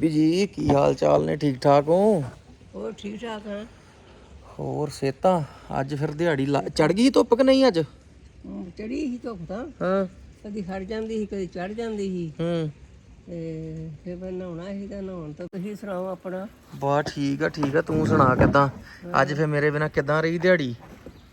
ਵੀ ਜੀ ਕੀ ਹਾਲ ਚਾਲ ਨੇ? ਠੀਕ ਠਾਕ ਹੋ? ਹੋਰ ਠੀਕ ਠਾਕ ਹਾਂ ਹੋਰ ਸੇਤਾ ਅੱਜ ਫਿਰ ਦਿਹਾੜੀ ਚੜ ਗਈ ਧੁੱਪ ਕਿ ਨਹੀਂ ਅੱਜ? ਚੜੀ ਸੀ ਧੁੱਪ ਤਾਂ। ਹਾਂ। ਕਦੀ ਹਟ ਜਾਂਦੀ ਸੀ ਕਦੀ ਚੜ ਜਾਂਦੀ ਸੀ। ਹੂੰ। ਤੇ ਫਿਰ ਮੈਂ ਨਹਾਉਣਾ ਸੀ ਤਾਂ ਨਹਾਉਣ ਤੋਂ ਤੁਸੀਂ ਸੁਣਾਓ ਆਪਣਾ? ਬਾ ਠੀਕ ਆ ਠੀਕ ਆ। ਤੂੰ ਸੁਣਾ ਕਿਦਾਂ? ਅੱਜ ਫਿਰ ਮੇਰੇ ਬਿਨਾ ਕਿਦਾਂ ਰਹੀ ਦਿਹਾੜੀ?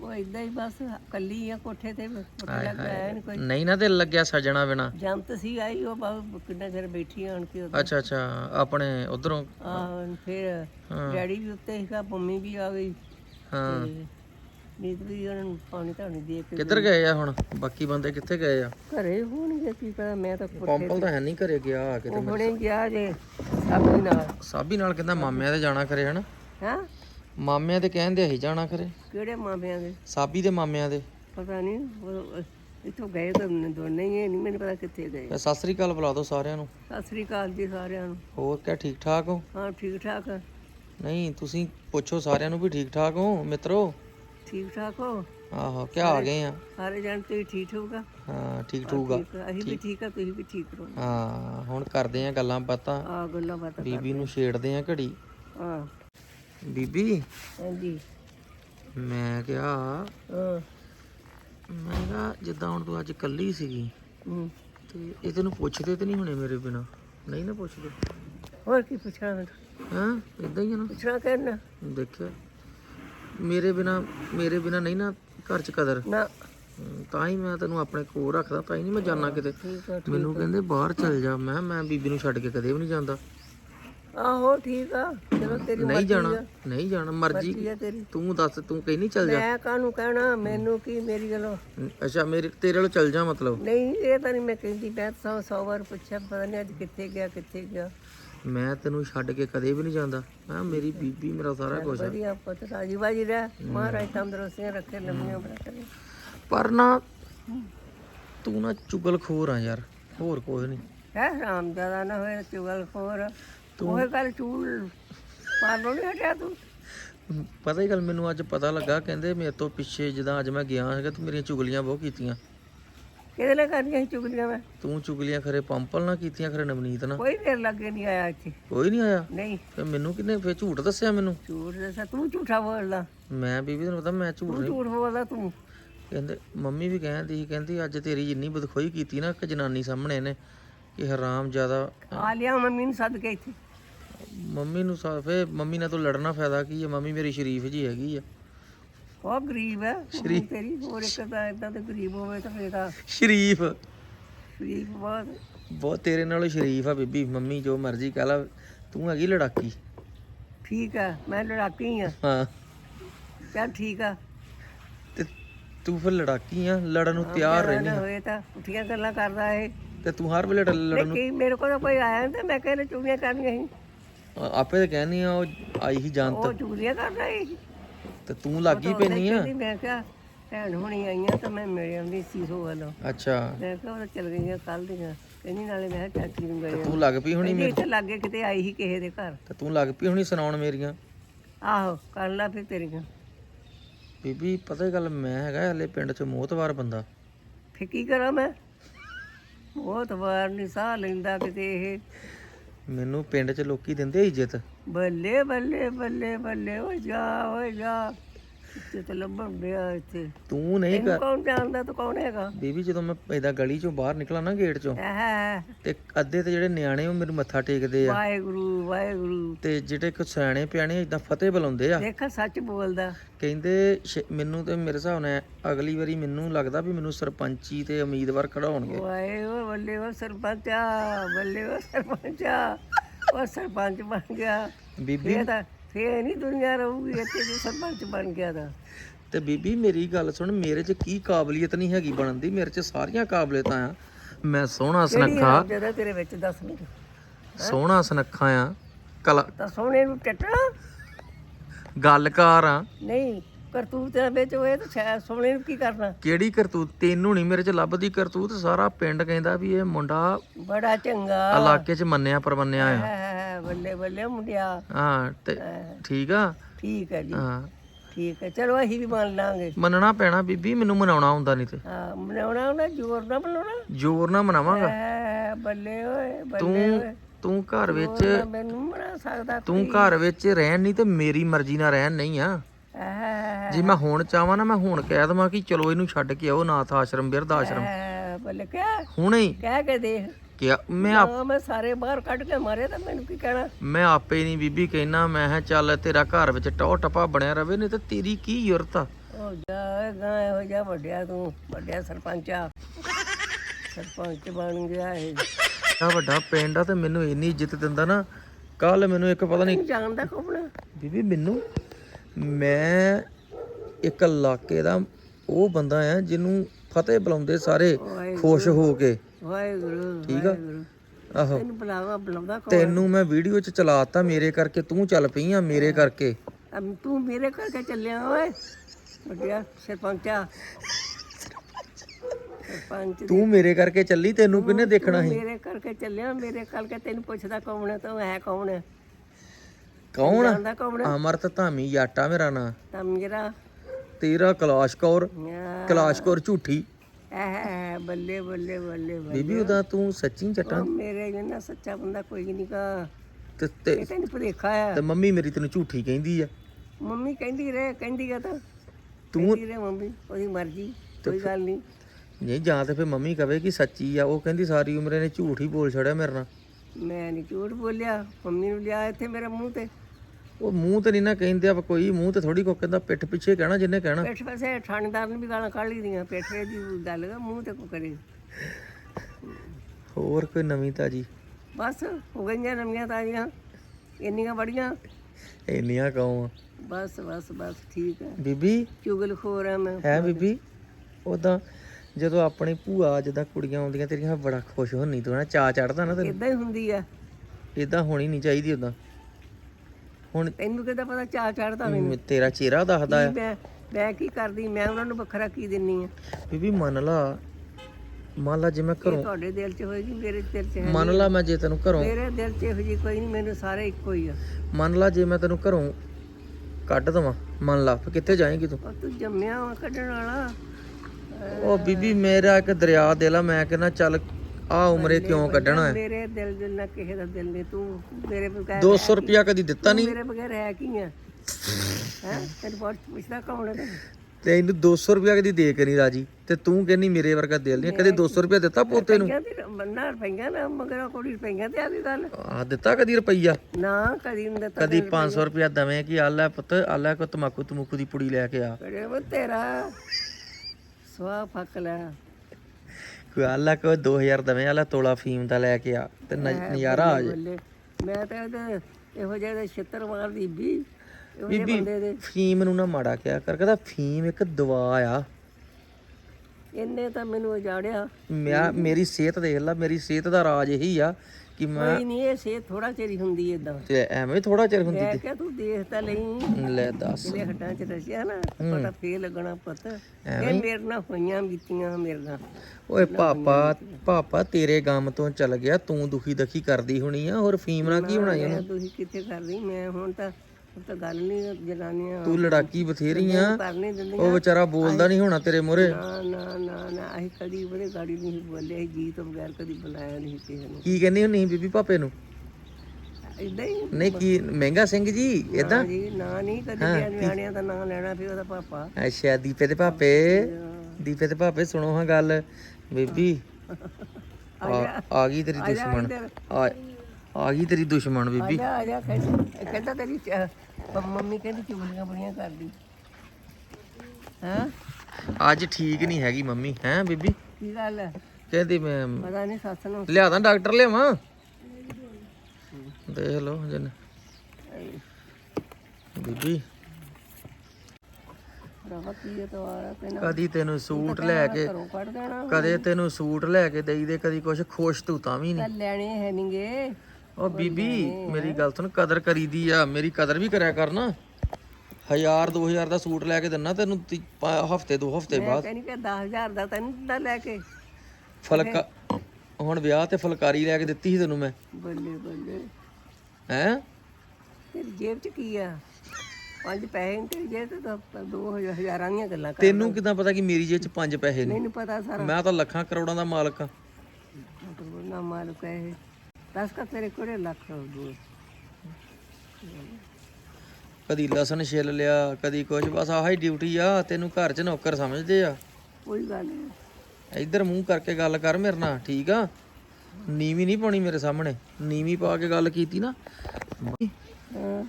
ਉਹ ਇਦਾਂ ਹੀ ਬਸ ਕੱਲੀ ਆ ਕੋਠੇ ਤੇ ਪਤਾ ਲੱਗ ਆਇਆ ਨੀ ਕੋਈ ਨਹੀਂ ਨਾ ਦਿਲ ਲੱਗਿਆ ਸਜਣਾ ਬਿਨਾ। ਜੰਤ ਸੀ ਆਈ ਉਹ ਬਹੁਤ ਕਿੰਨਾ ਚਿਰ ਬੈਠੀ ਆਣ ਕੇ ਉਦੋਂ। ਅੱਛਾ ਅੱਛਾ ਆਪਣੇ ਉਧਰੋਂ? ਆਹ ਫਿਰ ਹਾਂ। ਡੈਡੀ ਵੀ ਉੱਤੇ ਸੀਗਾ ਮੰਮੀ ਵੀ ਆ ਗਈ। ਹਾਂ। ਤੇ ਨੀਤ ਵੀ ਉਹਨਾਂ ਨੂੰ ਪਾਣੀ ਧਾਣੀ ਦੇ ਕੇ ਕਿੱਧਰ ਗਏ ਆ ਹੁਣ? ਬਾਕੀ ਬੰਦੇ ਕਿੱਥੇ ਗਏ ਆ? ਘਰੇ ਹੋਣਗੇ ਕੀ ਪਤਾ ਮੈਂ ਤਾਂ ਕੋਠੇ ਪੰਪਲ ਤਾਂ ਹੈ ਨਹੀਂ ਘਰੇ ਗਿਆ ਆ ਕਿਤੇ। ਉਹ ਹੁਣੇ ਗਿਆ ਜੇ ਆਪਣੀ ਨਾਲ। ਸਾਬੀ ਨਾਲ ਕਹਿੰਦਾ ਮਾਮਿਆਂ ਦੇ ਜਾਣਾ ਕਰੇ ਹਨਾ? ਹਾਂ? ਮਾਮਿਆਂ ਦੇ ਕਹਿੰਦੇ ਅਸੀਂ ਜਾਣਾ ਕਰੇ ਕਿਹੜੇ ਮਾਪਿਆਂ ਦੇ? ਸਾਬੀ ਦੇ ਮਾਮਿਆਂ ਦੇ। ਪਤਾ ਨਹੀਂ ਉਹ ਇੱਥੋਂ ਗਏ ਤਾਂ ਦੋਨੇ ਹੀ ਇਹ ਨਹੀਂ ਮੈਨੂੰ ਪਤਾ ਕਿੱਥੇ ਗਏ। ਸਤਿ ਸ੍ਰੀ ਅਕਾਲ ਬੁਲਾ ਦਿਓ ਸਾਰਿਆਂ ਨੂੰ। ਸਤਿ ਸ੍ਰੀ ਅਕਾਲ ਜੀ ਸਾਰਿਆਂ ਨੂੰ। ਹੋਰ ਕਿਆ ਠੀਕ ਠਾਕ ਹੋ? ਹਾਂ ਠੀਕ ਠਾਕ। ਆ। ਨਹੀਂ ਤੁਸੀਂ ਪੁੱਛੋ ਸਾਰਿਆਂ ਨੂੰ ਵੀ ਠੀਕ ਠਾਕ ਹੋ ਮਿੱਤਰੋ? ਠੀਕ ਠਾਕ ਹੋ? ਆਹੋ ਕਿਆ ਆ ਗਏ ਆ? ਸਾਰੇ ਜਣ ਤੁਸੀਂ ਠੀਕ ਆ? ਹਾਂ ਠੀਕ ਆ, ਅਸੀਂ ਵੀ ਠੀਕ। ਆ ਤੁਸੀਂ ਵੀ ਠੀਕ ਰਹੋ। ਹਾਂ ਹੁਣ ਕਰਦੇ ਆ ਗੱਲਾਂ ਬਾਤਾਂ। ਆ ਗੱਲਾਂ ਬਾਤਾਂ ਬੀਬੀ ਨੂੰ ਛੇੜਦੇ ਆ ਘੜੀ। ਹਾਂ। ਬੀਬੀ? ਹਾਂਜੀ। ਮੈਂ ਕਿਹਾ ਹਾਂ। ਮੈਂ ਕਿਹਾ ਜਿੱਦਾਂ ਹੁਣ ਤੂੰ ਅੱਜ ਕੱਲੀ ਸੀਗੀ ਹੂੰ। ਤੇ ਇਹ ਤੈਨੂੰ ਪੁੱਛਦੇ ਤੇ ਨਹੀਂ ਹੋਣੇ ਮੇਰੇ ਬਿਨਾ। ਨਹੀਂ ਨਾ ਪੁੱਛਦੇ। ਹੋਰ ਕੀ ਪੁੱਛਣਾ ਮੈਂ? ਹਾਂ? ਇਦਾਂ ਹੀ ਆ ਨਾ। ਪੁੱਛਣਾ ਕਰਨਾ ਦੇਖਿਆ। ਮੇਰੇ ਬਿਨਾ ਮੇਰੇ ਬਿਨਾ ਨਹੀਂ ਨਾ ਘਰ ਚ ਕਦਰ। ਨਾ। ਤਾਂ ਹੀ ਮੈਂ ਤੈਨੂੰ ਆਪਣੇ ਕੋਲ ਰੱਖਦਾ ਤਾਂ ਹੀ ਨਹੀਂ ਮੈਂ ਜਾਣਾ ਕਿਤੇ। ਮੈਨੂੰ ਕਹਿੰਦੇ ਬਾਹਰ ਚੱਲ ਜਾ। ਮੈਂ ਮੈਂ ਬੀਬੀ ਨੂੰ ਛੱਡ ਕੇ ਕਦੇ ਵੀ ਨਹੀਂ ਜਾਂਦਾ। ਆਹੋ ਠੀਕ ਆ। ਚਲੋ ਤੇਰੀ ਨਹੀਂ ਜਾਣਾ ਨਹੀਂ ਜਾਣਾ ਮਰਜ਼ੀ। ਮਰਜ਼ੀ ਆ ਤੇਰੀ। ਤੂੰ ਦੱਸ ਤੂੰ ਕਹੀ ਨਹੀਂ ਚੱਲ ਜਾ। ਮੈਂ ਕਾਹਨੂੰ ਕਹਿਣਾ? ਮੈਨੂੰ ਕੀ ਮੇਰੀ ਗੱਲੋਂ ਅੱਛਾ ਮੇਰੇ ਤੇਰੇ ਵੱਲ ਚੱਲ ਜਾ ਮਤਲਬ? ਨਹੀਂ ਇਹ ਤਾਂ ਨਹੀਂ ਮੈਂ ਕਹਿੰਦੀ ਮੈਂ ਤਾਂ ਸੌ ਸੌ ਵਾਰ ਪੁੱਛਿਆ ਪਤਾ ਨਹੀਂ ਅੱਜ ਕਿੱਥੇ ਗਿਆ ਕਿੱਥੇ ਗਿਆ। ਮੈਂ ਤੈਨੂੰ ਛੱਡ ਕੇ ਕਦੇ ਵੀ ਨਹੀਂ ਜਾਂਦਾ। ਮੈਂ ਮੇਰੀ ਬੀਬੀ ਮੇਰਾ ਸਾਰਾ ਕੁਝ ਵਧੀਆ ਪੁੱਤ ਰਾਜੀ ਬਾਜੀ ਰਹਿ। ਮਹਾਰਾਜ ਤੰਦਰੁਸਤੀਆਂ ਰੱਖੇ ਲੰਮੀਆਂ ਬਰਕਤਾਂ ਪਰ ਨਾ ਤੂੰ ਨਾ ਚੁਗਲਖੋਰ ਆ ਯਾਰ। ਹੋਰ ਕੁਝ ਨਹੀਂ। ਹੈ ਰਾਮ ਦਾ ਨਾ ਹੋਏ ਚੁਗਲ ਖੋਰ ਉਹ ਗੱਲ ਚੂਲ ਪਾਲੋ ਨਹੀਂ ਹਟਿਆ ਤੂੰ। ਪਤਾ ਹੀ ਗੱਲ ਮੈਨੂੰ ਅੱਜ ਪਤਾ ਲੱਗਾ ਕਹਿੰਦੇ ਮੇਰੇ ਤੋਂ ਪਿੱਛੇ ਜਦੋਂ ਅੱਜ ਮੈਂ ਗਿਆ ਹੈਗਾ ਤੂੰ ਮੇਰੀਆਂ ਚੁਗਲੀਆਂ ਬਹੁਤ ਕੀਤੀਆਂ। ਕਿਹਦੇ ਨਾਲ ਕਰਨੀਆਂ ਸੀ ਚੁਗਲੀਆਂ ਮੈਂ? ਤੂੰ ਚੁਗਲੀਆਂ ਖਰੇ ਪੰਪਲ ਨਾਲ ਕੀਤੀਆਂ ਖਰੇ ਨਵਨੀਤ ਨਾਲ? ਕੋਈ ਦੇਰ ਲੱਗੇ ਨਹੀਂ ਆਇਆ ਇੱਥੇ। ਕੋਈ ਨਹੀਂ ਆਇਆ? ਨਹੀਂ। ਤੇ ਮੈਨੂੰ ਕਿੰਨੇ ਫੇਰ ਝੂਠ ਦੱਸਿਆ ਮੈਨੂੰ? ਝੂਠ ਦੱਸਿਆ ਤੂੰ ਝੂਠਾ ਬੋਲਦਾ। ਮੈਂ ਬੀਬੀ ਤੈਨੂੰ ਪਤਾ ਮੈਂ ਝੂਠ ਤੂੰ ਨਹੀਂ। ਝੂਠ ਬੋਲਦਾ ਤੂੰ। ਕਹਿੰਦੇ ਮੰਮੀ ਵੀ ਕਹਿੰਦੀ ਸੀ ਕਹਿੰਦੀ ਅੱਜ ਤੇਰੀ ਜਿੰਨੀ ਬਦਖੋਈ ਕੀਤੀ ਨਾ ਇੱਕ ਜਨਾਨੀ ਸਾਹਮਣੇ ਨੇ ਕਿ ਹਰਾਮ ਜ਼ਿਆਦਾ ਆ ਲਿਆ ਮੰਮੀ ਨੂੰ ਸੱਦ ਕੇ ਇੱਥੇ। ਮੰਮੀ ਨੂੰ ਸਾ- ਫੇ ਮੰਮੀ ਨਾਲ ਤੋਂ ਲੜਨਾ ਫਾਇਦਾ ਕੀ ਹੈ ਮੰਮੀ ਮੇਰੀ ਸ਼ਰੀਫ ਜੀ ਹੈਗੀ ਆ। ਉਹ ਗਰੀਬ ਹੈ ਮੰਮੀ ਤੇਰੀ ਹੋਰ ਇੱਕ ਤਾਂ ਇਦਾਂ ਤੇ ਗਰੀਬ ਹੋਵੇ ਤਾਂ ਫੇਰ ਤਾਂ ਸ਼ਰੀਫ ਗਰੀਬ ਬਹੁਤ। ਬਹੁਤ ਤੇਰੇ ਨਾਲੋਂ ਸ਼ਰੀਫ ਆ ਬੀਬੀ ਮੰਮੀ ਜੋ ਮਰਜ਼ੀ ਕਹ ਲਾ। ਤੂੰ ਹੈਗੀ ਲੜਾਕੀ। ਠੀਕ ਆ ਮੈਂ ਲੜਾਕੀ ਆ। ਹਾਂ। ਚੱਲ ਠੀਕ ਆ। ਤੇ ਤੂੰ ਫਿਰ ਲੜਾਕੀ ਆ? ਲੜਨ ਨੂੰ ਤਿਆਰ ਰਹਿਨੀ ਨਾ ਹੋਏ ਤਾਂ ਉੱਠੀਆਂ ਗੱਲਾਂ ਕਰਦਾ ਇਹ। ਤੇ ਤੂੰ ਹਰ ਵੇਲੇ ਲੜ- ਲੜਨ ਨੂੰ ਕਿ ਮੇਰੇ ਕੋਲ ਤਾਂ ਕੋਈ ਆਇਆ ਨੀ ਤੇ ਮੈਂ ਕਹਿੰਦਾ ਚੁਗਲੀਆਂ ਕਰਨੀਆਂ ਸੀ? ਆ- ਆਪੇ ਤੇ ਕਹਿਨੀ ਆ ਉਹ ਆਈ ਹੀ ਜੰਤ ਉਹ ਚੁਗਲੀਆਂ ਕਰਦਾ ਸੀ। ਤੇ ਤੂੰ ਲੱਗੀ ਪੈਣੀ ਆ? ਕਹਿੰਦੀ ਮੈਂ ਕਿਹਾ ਭੈਣ ਹੁਣੀ ਆਈਆਂ ਤਾਂ ਮੈਂ ਮਿਲ ਆਉਂਦੀ ਸੀ ਸੋ ਵੱਲੋਂ। ਅੱਛਾ। ਮੈਂ ਕਿਹਾ ਉਹ ਤਾਂ ਚਲ ਗਈਆਂ ਕੱਲ ਦੀਆਂ। ਕਹਿੰਦੀ ਨਾਲੇ ਮੈਂ ਕਿਹਾ ਚਾਚੀ ਨੂੰ ਗਏ ਤੂੰ ਲੱਗ ਪਈ ਹੋਣੀ ਕਹਿੰਦੀ ਇੱਥੇ ਲਾਗੇ ਕਿਤੇ ਆਈ ਸੀ ਕਿਸੇ ਦੇ ਘਰ। ਤੇ ਤੂੰ ਲੱਗ ਪਈ ਹੋਣੀ ਸੁਣਾਉਣ ਮੇਰੀਆਂ? ਆਹੋ ਕਰ ਲਾ ਫਿਰ ਤੇਰੀਆਂ। ਬੀਬੀ ਪਤਾ ਹੀ ਗੱਲ ਮੈਂ ਹੈਗਾ ਹਲੇ ਪਿੰਡ 'ਚ ਮੋਹਤਵਾਰ ਬੰਦਾ। ਫਿਰ ਕੀ ਕਰਾਂ ਮੈਂ? ਬਹੁਤ ਵਾਰ ਨਹੀਂ ਸਾਹ ਲੈਂਦਾ ਕਿਤੇ ਇਹ। ਮੈਨੂੰ ਪਿੰਡ 'ਚ ਲੋਕੀ ਦਿੰਦੇ ਇੱਜ਼ਤ। ਬੱਲੇ ਬੱਲੇ ਬੱਲੇ ਬੱਲੇ ਓ ਜਾ ਓ ਜਾ। ਤਾਂ ਲੱਭਣ ਡਿਆ ਇੱਥੇ। ਤੂੰ ਨਹੀਂ ਤੈਨੂੰ ਕੌਣ ਜਾਣਦਾ ਤੂੰ ਕੌਣ ਹੈਗਾ? ਬੀਬੀ ਜਦੋਂ ਮੈਂ ਏਦਾਂ ਗਲੀ 'ਚੋਂ ਬਾਹਰ ਨਿਕਲਾਂ ਨਾ ਗੇਟ 'ਚੋਂ ਤੇ ਅੱਧੇ ਤੇ ਜਿਹੜੇ ਨਿਆਣੇ ਉਹ ਮੇਰੇ ਮੱਥਾ ਟੇਕਦੇ ਆ। ਵਾਹਿਗੁਰੂ ਵਾਹਿਗੁਰੂ। ਤੇ ਜਿਹੜੇ ਕੋ ਸਿਆਣੇ ਪਿਆਣੇ ਇਦਾਂ ਫਤਿਹ ਬੁਲਾਉਂਦੇ ਆ। ਦੇਖਾ ਸੱਚ ਬੋਲਦਾ। ਕਹਿੰਦੇ ਮੈਨੂੰ ਤੇ ਮੇਰੇ ਹਿਸਾਬ ਨਾਲ ਅਗਲੀ ਵਾਰੀ ਮੈਨੂੰ ਲੱਗਦਾ ਵੀ ਮੈਨੂੰ ਸਰਪੰਚੀ ਤੇ ਉਮੀਦਵਾਰ ਖੜਾਉਣਗੇ। ਵਾਏ ਓ ਬੱਲੇ ਓ ਸਰਪੰਚਾ ਬੱਲੇ ਓ ਸਰਪੰਚਾ। ਉਹ ਸਰਪੰਚ ਬਣ ਗਿਆ। ਬੀਬੀ ਫੇਰ ਨਹੀਂ ਦੁਨੀਆ ਰਹੂਗੀ ਇੱਥੇ ਜੇ ਸਰਪੰਚ ਬਣ ਗਿਆ ਤਾਂ। ਤੇ ਬੀਬੀ ਮੇਰੀ ਗੱਲ ਸੁਣ ਮੇਰੇ 'ਚ ਕੀ ਕਾਬਲੀਅਤ ਨਹੀਂ ਹੈਗੀ ਬਣਨ ਦੀ ਮੇਰੇ 'ਚ ਸਾਰੀਆਂ ਕਾਬਲੀਅਤਾਂ ਆ। ਮੈਂ ਸੋਹਣਾ ਸੁਨੱਖਾ ਜਦੋਂ ਤੇਰੇ ਵਿੱਚ ਦੱਸ ਮਿੰਟ ਸੋਹਣਾ ਸੁਨੱਖਾ ਆ ਕਲਾ ਤਾਂ ਸੋਹਣੇ ਨੂੰ ਟੱਟਣਾ? ਗੱਲਕਾਰ ਆ। ਨਹੀਂ। ਕਰਤੂਤ ਤੇਰੇ ਵਿੱਚ ਹੋਏ ਤਾਂ ਸ਼ਾਇਦ ਸੋਹਣੇ ਨੂੰ ਕੀ ਕਰਨਾ? ਕਿਹੜੀ ਕਰਤੂਤ? ਤੈਨੂੰ ਨਹੀਂ ਮੇਰੇ 'ਚ ਲੱਭਦੀ ਕਰਤੂਤ। ਸਾਰਾ ਪਿੰਡ ਕਹਿੰਦਾ ਵੀ ਇਹ ਮੁੰਡਾ ਬੜਾ ਚੰਗਾ। ਇਲਾਕੇ 'ਚ ਮੰਨਿਆ ਪਰਮੰਨਿਆ ਆ। ਹੈ ਬੱਲੇ ਬੱਲੇ ਮੁੰਡਿਆ। ਹਾਂ ਤੇ ਠੀਕ ਆ? ਠੀਕ ਹੈ ਜੀ। ਹਾਂ। ਠੀਕ ਹੈ। ਚਲੋ ਅਸੀਂ ਵੀ ਮੰਨ ਲਾਂਗੇ। ਮੰਨਣਾ ਪੈਣਾ ਬੀਬੀ ਮੈਨੂੰ ਮਨਾਉਣਾ ਹੁੰਦਾ ਨਹੀਂ ਤੇ। ਹਾਂ ਮਨਾਉਣਾ ਉਹਨਾਂ ਜ਼ੋਰ ਨਾ ਬਣਾਉਣਾ ਜ਼ੋਰ ਨਾਲ ਮਨਾਵਾਂਗਾ। ਐ ਬੱਲੇ ਓਏ ਬੱਲੇ ਤੂੰ ਤੂੰ ਘਰ ਵਿੱਚ ਮੈਨੂੰ ਬਣਾ ਸਕਦਾ ਤੂੰ ਘਰ ਵਿੱਚ ਰਹਿਣ ਨਹੀਂ ਤੇ ਮੇਰੀ ਮਰਜ਼ੀ ਨਾਲ ਰਹਿਣ ਨਹੀਂ ਆ। ਜੇ ਮੈਂ ਹੁਣ ਚਾਹਾਂ ਨਾ ਮੈਂ ਹੁਣ ਕਹਿ ਦਵਾਂ ਕਿ ਚਲੋ ਇਹਨੂੰ ਛੱਡ ਕੇ ਆਓ ਨਾਥ ਆਸ਼ਰਮ ਬਿਰਧ ਆਸ਼ਰਮ। ਬੱਲੇ ਕਹਿ ਹੁਣੇ ਹੀ। ਕਹਿ ਕੇ ਦੇਖ। ਕਿਹਾ ਮੈਂ ਆਪ- ਹਾਂ ਮੈਂ ਸਾਰੇ ਬਾਹਰ ਕੱਢ ਕੇ ਮਾਰੇ ਤਾਂ ਮੈਨੂੰ ਕੀ ਕਹਿਣਾ? ਮੈਂ ਆਪੇ ਨਹੀਂ ਬੀਬੀ ਕਹਿਣਾ ਮੈਂ ਕਿਹਾ ਚੱਲ ਤੇਰਾ ਘਰ ਵਿੱਚ ਟੌ ਟਪਾ ਬਣਿਆ ਰਵੇ ਨਹੀਂ ਤੇ ਤੇਰੀ ਕੀ ਜ਼ਰੂਰਤ ਆ? ਹੋ ਜਾ ਗਾਂ ਹੋ ਜਾ ਵੱਡਿਆ ਤੂੰ ਵੱਡਿਆ ਸਰਪੰਚਾ ਸਰਪੰਚ ਬਣ ਗਿਆ ਇਹ। ਆ ਵੱਡਾ ਪਿੰਡ ਆ ਤੇ ਮੈਨੂੰ ਇੰਨੀ ਇੱਜ਼ਤ ਦਿੰਦਾ ਨਾ ਕੱਲ ਮੈਨੂੰ ਇੱਕ ਪਤਾ ਨਹੀਂ ਜਾਣਦਾ ਕੋਣ ਬੀਬੀ ਮੈਨੂੰ ਮੈਂ ਇੱਕ ਇਲਾਕੇ ਦਾ ਉਹ ਬੰਦਾ ਆ ਜਿਹਨੂੰ ਫਤਿਹ ਬੁਲਾਉਂਦੇ ਸਾਰੇ ਖੁਸ਼ ਹੋ ਕੇ। ਵਾਹਿਗੁਰੂ ਠੀਕ ਆ? ਆਹੋ। ਤੈਨੂੰ ਬੁਲਾਵਾ ਬੁਲਾਉਂਦਾ ਕੌਣ? ਤੈਨੂੰ ਮੈਂ ਵੀਡੀਓ 'ਚ ਚਲਾਤਾ ਮੇਰੇ ਕਰਕੇ ਤੂੰ ਚੱਲ ਪਈ ਆ ਮੇਰੇ ਕਰਕੇ। ਅਮ ਤੂੰ ਮੇਰੇ ਕਰਕੇ ਚੱਲਿਆ ਓਏ। ਵੱਡਿਆ ਸਰਪੰਚਾ। ਸਰਪੰਚ ਤੂੰ ਮੇਰੇ ਕਰਕੇ ਚੱਲੀ ਤੈਨੂੰ ਕਿਹਨੇ ਦੇਖਣਾ ਸੀ? ਮੇਰੇ ਕਰਕੇ ਚੱਲਿਆ ਮੇਰੇ ਕਰਕੇ ਤੈਨੂੰ ਪੁੱਛਦਾ ਕੌਣ ਹੈ ਤੂੰ ਹੈ ਕੌਣ ਹੈ ਕੌਣ ਆ? ਜਾਣਦਾ ਕੌਣ ਅਮਰਤ ਧਾਮੀ ਜਾਟਾ ਮੇਰਾ ਨਾਂ। ਤਮਜਰਾ ਤੇਰਾ ਕਲਾਸ਼ ਕੌਰ ਕਲਾਸ਼ ਕੌਰ ਝੂਠੀ। ਐ ਬੱਲੇ ਬੱਲੇ ਬੱਲੇ ਬੱਲੇ। ਬੀਬੀ ਉਹਦਾ ਤੂੰ ਸੱਚੀ ਜੱਟਾਂ ਉਹ ਮੇਰੇ ਜਿੰਨਾ ਸੱਚਾ ਬੰਦਾ ਕੋਈ ਨਹੀਂ ਕਾ ਤੇ ਤੇ ਇਹ ਤੈਨੂੰ ਭੁਲੇਖਾ ਆ। ਤੇ ਮੰਮੀ ਮੇਰੀ ਤੈਨੂੰ ਝੂਠੀ ਕਹਿੰਦੀ ਆ। ਮੰਮੀ ਕਹਿੰਦੀ ਰਹੇ ਕਹਿੰਦੀ ਆ ਤਾਂ। ਤੂੰ ਕਹਿੰਦੀ ਰਹੇ ਮੰਮੀ ਉਹਦੀ ਮਰਜ਼ੀ ਕੋਈ ਗੱਲ ਨਹੀਂ ਨਹੀਂ ਜਾਂ ਤੇ ਫੇ ਮੰਮੀ ਕਵੇ ਕਿ ਸੱਚੀ ਆ ਉਹ ਕਹਿੰਦੀ ਸਾਰੀ ਉਮਰ ਇਹਨੇ ਝੂਠ ਹੀ ਬੋਲ ਛੜਿਆ ਮੇਰੇ ਨਾਲ। ਮੈਂ ਨਹੀਂ ਝੂਠ ਬੋਲਿਆ ਮੰਮੀ ਨੂੰ ਲਿਆ ਇੱਥੇ ਮੇਰੇ ਮੂੰਹ ਤੇ। ਉਹ ਮੂੰਹ ਤੇ ਨਹੀਂ ਨਾ ਕਹਿੰਦੇ ਆ ਕੋਈ ਮੂੰਹ ਤੇ ਥੋੜੀ ਕੋ ਕਹਿੰਦਾ ਪਿੱਠ ਪਿੱਛੇ ਕਹਿਣਾ ਜਿੰਨੇ ਕਹਿਣਾ। ਪੇਟ ਪਾਸੇ ਥਾਣੇਦਾਰ ਨੇ ਵੀ ਗਾਲਾਂ ਕੱਢ ਲਈਆਂ ਪੇਠੇ ਦੀ ਗੱਲ ਮੂੰਹ ਤੇ ਕੋ ਕਰੇ। ਹੋਰ ਕੋਈ ਨਵੀਂ ਤਾਜੀ? ਬਸ ਹੋ ਗਈਆਂ ਨਵੀਆਂ ਤਾਜ਼ੀਆਂ ਇੰਨੀਆਂ ਬੜੀਆਂ। ਇੰਨੀਆਂ ਕਹੋ ਆ? ਬਸ ਬਸ ਬਸ ਠੀਕ ਹੈ ਬੀਬੀ? ਚੁਗਲ ਖੋਰ ਆ ਮੈਂ। ਹੈ ਬੀਬੀ? ਉਦਾਂ ਜਦੋਂ ਆਪਣੀ ਭੂਆ ਜਦਾਂ ਕੁੜੀਆਂ ਆਉਂਦੀਆਂ ਤੇਰੀਆਂ ਬੜਾ ਖੁਸ਼ ਹੁੰਨੀ ਤੂੰ ਨਾ ਚਾ ਚੜਦਾ ਨਾ ਤੈਨੂੰ? ਇਦਾਂ ਹੀ ਹੁੰਦੀ ਆ। ਇਦਾਂ ਹੋਣੀ ਨਹੀਂ ਚਾਹੀਦੀ ਉਦਾਂ ਹੁਣ ਤੈਨੂੰ ਕਿਹਦਾ ਪਤਾ ਚਾਹ ਚੜਦਾ ਮੈਨੂੰ। ਤੇਰਾ ਚਿਹਰਾ ਦੱਸਦਾ ਆ। ਮੈਂ ਮੈਂ ਕੀ ਕਰਦੀ? ਮੈਂ ਉਹਨਾਂ ਨੂੰ ਵੱਖਰਾ ਕੀ ਦਿੰਨੀ ਆ? ਬੀਬੀ ਮੰਨ ਲਾ ਮੰਨ ਲਾ ਜੇ ਮੈਂ ਘਰੋਂ ਤੁਹਾਡੇ ਦਿਲ 'ਚ ਹੋਏਗੀ ਮੇਰੇ ਦਿਲ 'ਚ ਹੈ ਮੰਨ ਲਾ ਮੈਂ ਜੇ ਤੈਨੂੰ ਘਰੋਂ ਮੇਰੇ ਦਿਲ 'ਚ ਇਹੋ ਜਿਹੀ ਕੋਈ ਨਹੀਂ ਮੈਨੂੰ ਸਾਰੇ ਇੱਕੋ ਹੀ ਆ। ਮੰਨ ਲਾ ਜੇ ਮੈਂ ਤੈਨੂੰ ਘਰੋਂ ਕੱਢ ਦਵਾਂ ਮੰਨ ਲਾ ਫਿਰ ਕਿੱਥੇ ਜਾਏਂਗੀ ਤੂੰ? ਤੂੰ ਜੰਮਿਆ ਵਾ ਕੱਢਣ ਵਾਲਾ। ਉਹ ਬੀਬੀ ਮੇਰਾ ਇੱਕ ਦਰਿਆ ਦਿਲ ਆ ਮੈਂ ਕਹਿੰਦਾ ਚੱਲ ਆ ਉਮਰੇ ਕਿਉਂ ਕੱਢਣਾ ਹੈ? ਮੇਰੇ ਦਿਲ ਦਿਲ ਨਾਲ ਕਿਸੇ ਦਾ ਦਿਲ ਨਹੀਂ। ਤੂੰ ਮੇਰੇ ਬਗੈਰ 200 ਰੁਪਿਆ ਕਦੀ ਦਿੱਤਾ ਨਹੀਂ? ਮੇਰੇ ਬਗੈਰ ਹੈ ਕੀ ਆ? ਹੈ? ਤੈਨੂੰ ਬਹੁਤ ਪੁੱਛਦਾ ਕੌਣ ਹੈ ਤੈਨੂੰ? ਤੇ ਇਹਨੂੰ 200 ਰੁਪਿਆ ਕਦੀ ਦੇ ਕੇ ਨਹੀਂ ਰਾਜੀ। ਤੇ ਤੂੰ ਕਹਿੰਨੀ ਮੇਰੇ ਵਰਗਾ ਦਿਲ ਨਹੀਂ ਕਦੀ 200 ਰੁਪਿਆ ਦਿੱਤਾ ਪੋਤੇ ਨੂੰ? ਰੁਪਈਆ ਤੇ ਬੰਨਾ ਰੁਪਈਆ ਨਾ ਮਗਰ ਉਹ ਕੁੜੀ ਰੁਪਈਆ ਤੇ ਆ ਵੀ ਗੱਲ। ਆ ਦਿੱਤਾ ਕਦੀ ਰੁਪਈਆ? ਨਾ ਕਦੀ ਨਹੀਂ ਦਿੱਤਾ ਕਦੀ 500 ਰੁਪਿਆ ਦਵੇਂ ਕਿ ਆ ਲੈ ਪੁੱਤ ਆ ਲੈ ਕੋ ਤਮਾਕੂ ਤਮੂਕੂ ਦੀ ਪੁੜੀ ਲੈ ਕੇ ਆ। ਤੇਰਾ ਸਵਾ ਫੱਕ ਲੈ। ਕੋਈ ਆ ਲੈ ਕੋ 2000 ਦਵੇਂ ਆ ਲੈ ਤੋਲਾ ਫੀਮ ਦਾ ਲੈ ਕੇ ਆ ਤੇ ਨਜ਼ਾਰਾ ਆ ਜਾ। ਬੱਲੇ ਮੈਂ ਤਾਂ ਇਹਦੇ ਇਹੋ ਜਿਹੇ ਦੇ ਛਿੱਤਰ ਮਾਰਦੀ ਵੀ ਇਹੋ ਜਿਹੇ ਬੰਦੇ ਦੇ। ਫੀਮ ਨੂੰ ਨਾ ਮਾੜਾ ਕਿਹਾ ਕਰ ਕਹਿੰਦਾ ਫੀਮ ਇੱਕ ਦਵਾ ਆ। ਇਹਨੇ ਤਾਂ ਮੈਨੂੰ ਉਜਾੜਿਆ। ਮੈਂ ਮੇਰੀ ਸਿਹਤ ਦੇਖ ਲੈ ਮੇਰੀ ਸਿਹਤ ਦਾ ਰਾਜ ਇਹੀ ਆ। ਕਿ ਮੈਂ ਕੋਈ ਨਹੀਂ ਇਹ ਸੇ ਥੋੜਾ ਚਿਰ ਹੀ ਹੁੰਦੀ ਏਦਾਂ। ਤੇ ਐਵੇਂ ਥੋੜਾ ਚਿਰ ਹੁੰਦੀ ਮੈਂ ਕਿਹਾ ਤੂੰ ਦੇਖ ਤਾਂ ਲਈ। ਲੈ ਦੱਸ। ਜਿਹੜੇ ਹੱਡਾਂ 'ਚ ਰਸਿਆ ਨਾ ਪਤਾ ਫੇਰ ਲੱਗਣਾ ਪੁੱਤ। ਇਹ ਮੇਰੇ ਨਾਲ ਹੋਈਆਂ ਬੀਤੀਆਂ ਮੇਰੇ ਨਾਲ। ਓਏ ਪਾਪਾ ਪਾਪਾ ਤੇਰੇ ਗਮ ਤੋਂ ਚੱਲ ਗਿਆ ਤੂੰ ਦੁਖੀ ਦਖੀ ਕਰਦੀ ਹੋਣੀ ਆ ਹੋਰ ਫੀਮ ਨਾਲ ਕੀ ਹੋਣਾ ਈ ਮੈਂ ਤੁਸੀਂ ਕਿੱਥੇ ਕਰਦੀ? ਮੈਂ ਹੁਣ ਤਾਂ ਤਾਂ ਗੱਲ ਨਹੀਂ ਜਨਾਨੀਆਂ ਤੂੰ ਲੜਾਕੀ ਬਥੇਰੀ ਆ ਕਰ ਨਹੀਂ ਦਿੰਦੀਆਂ। ਉਹ ਵਿਚਾਰਾ ਬੋਲਦਾ ਨਹੀਂ ਹੋਣਾ ਤੇਰੇ ਮੂਹਰੇ। ਨਾ ਨਾ ਨਾ ਨਾ ਅਸੀਂ ਕਦੀ ਬੜੇ ਗਾੜੀ ਨਹੀਂ ਬੋਲੇ ਅਸੀਂ ਜੀ ਤੋਂ ਬਗੈਰ ਕਦੀ ਬੁਲਾਇਆ ਨਹੀਂ ਕਿਸੇ ਨੂੰ। ਕੀ ਕਹਿੰਦੀ ਹੁੰਨੀ ਸੀ ਬੀਬੀ ਪਾਪੇ ਨੂੰ? ਇਦਾਂ ਹੀ। ਨਹੀਂ ਕੀ ਮਹਿੰਗਾ ਸਿੰਘ ਜੀ ਇਦਾਂ ਨਾ ਜੀ ਨਾ ਨਹੀਂ ਕਦੀ ਨਿਆ- ਨਿਆਣਿਆਂ ਦਾ ਨਾਂ ਲੈਣਾ ਫਿਰ ਉਹਦਾ ਪਾਪਾ ਅੱਛਾ ਦੀਪੇ ਦੇ ਪਾਪੇ ਦੀਪੇ ਦੇ ਪਾਪੇ ਸੁਣੋ ਹਾਂ ਗੱਲ। ਬੀਬੀ ਆ ਆ ਗਈ ਤੇਰੀ ਦੁਸ਼ਮਣ। ਆ ਆ ਗਈ ਤੇਰੀ ਦੁਸ਼ਮਣ ਬੀਬੀ। ਜਾ ਆ ਜਾ ਕਹਿੰਦਾ ਕਹਿੰਦਾ ਤੇਰੀ ਚ- ਮੰਮੀ ਕਹਿੰਦੀ ਚੁਗਲੀਆਂ ਬੜੀਆਂ ਕਰਦੀ। ਹਾਂ? ਅੱਜ ਠੀਕ ਨਹੀਂ ਹੈਗੀ ਮੰਮੀ ਹੈ ਬੀਬੀ? ਕੀ ਗੱਲ? ਹੈ ਕਹਿੰਦੀ ਮੈਂ ਪਤਾ ਨਹੀਂ ਸੱਸ ਨੂੰ। ਲਿਆਦਾ ਡਾਕਟਰ ਲਿਆਵਾਂ? ਦੇਖ ਲਓ ਜਨ ਬੀਬੀ। ਰਵਾ ਕੀ ਹੈ ਤਵਾਰਾ ਤੈਨੂੰ? ਕਦੀ ਤੈਨੂੰ ਸੂਟ ਲੈ ਕੇ ਘਰੋਂ ਕੱਢ ਦੇਣਾ। ਕਦੇ ਤੈਨੂੰ ਸੂਟ ਲੈ ਕੇ ਦੇਈ ਦੇ ਕਦੀ ਕੁਛ ਖੁਸ਼ ਤੂੰ ਤਾਂ ਵੀ ਨਹੀਂ। ਤਾਂ ਲੈਣੇ ਹੈ ਨਹੀਂਗੇ ਉਹ ਬੀਬੀ ਮੇਰੀ ਗੱਲ ਸੁਣ ਕਦਰ ਕਰੀਦੀ ਆ ਮੇਰੀ ਕਦਰ ਵੀ ਕਰਿਆ ਕਰ ਨਾ। ਹਜ਼ਾਰ 2000 ਦਾ ਸੂਟ ਲੈ ਕੇ ਦਿੰਨਾ ਤੈਨੂੰ ਹਫ਼ਤੇ ਦੋ ਹਫ਼ਤੇ ਮੈਂ ਬਾਅਦ। ਕਹਿੰਦੀ ਕਿ 10000 ਦਾ ਤੈਨੂੰ ਦਿੰਦਾ ਲੈ ਕੇ। ਫਲਕਾ ਹੁਣ ਵਿਆਹ ਤੇ ਫੁਲਕਾਰੀ ਲੈ ਕੇ ਦਿੱਤੀ ਸੀ ਤੈਨੂੰ ਮੈਂ। ਬੱਲੇ ਬੱਲੇ। ਹੈ? ਤੇਰੀ ਜੇਬ 'ਚ ਕੀ ਆ? ਪੰਜ ਪੈਸੇ ਨੀ ਤੇਰੀ ਜੇਬ 'ਚ ਤਾਂ ਦੋ ਹਜ਼ਾਰ- ਹਜ਼ਾਰਾਂ ਦੀਆਂ ਗੱਲਾਂ ਕਰ ਤੈਨੂੰ ਕਿਦਾਂ ਪਤਾ ਕਿ ਮੇਰੀ ਜੇਬ 'ਚ ਪੰਜ ਪੈਸੇ ਨੇ? ਮੈਨੂੰ ਪਤਾ ਸਾਰਾ। ਮੈਂ ਤਾਂ ਲੱਖਾਂ ਕਰੋੜਾਂ ਦਾ ਮਾਲਕ ਆ। ਨਾ ਮਾਲਕ ਹੈ ਦੱਸ ਲੱਖ ਦੂ ਕਦੀ ਲਸਣ ਛਿੱਲ ਲਿਆ ਕਦੀ ਕੁਝ ਬਸ ਆਹ ਹੀ ਡਿਊਟੀ ਆ ਤੈਨੂੰ ਘਰ 'ਚ ਨੌਕਰ ਸਮਝਦੇ ਆ। ਕੋਈ ਗੱਲ ਨਹੀਂ ਇੱਧਰ ਮੂੰਹ ਕਰਕੇ ਗੱਲ ਕਰ ਮੇਰੇ ਨਾਲ ਠੀਕ ਆ? ਨੀਵੀਂ ਨਹੀਂ ਪਾਉਣੀ ਮੇਰੇ ਸਾਹਮਣੇ ਨੀਵੀਂ ਪਾ ਕੇ ਗੱਲ ਕੀਤੀ ਨਾ। ਹਾਂ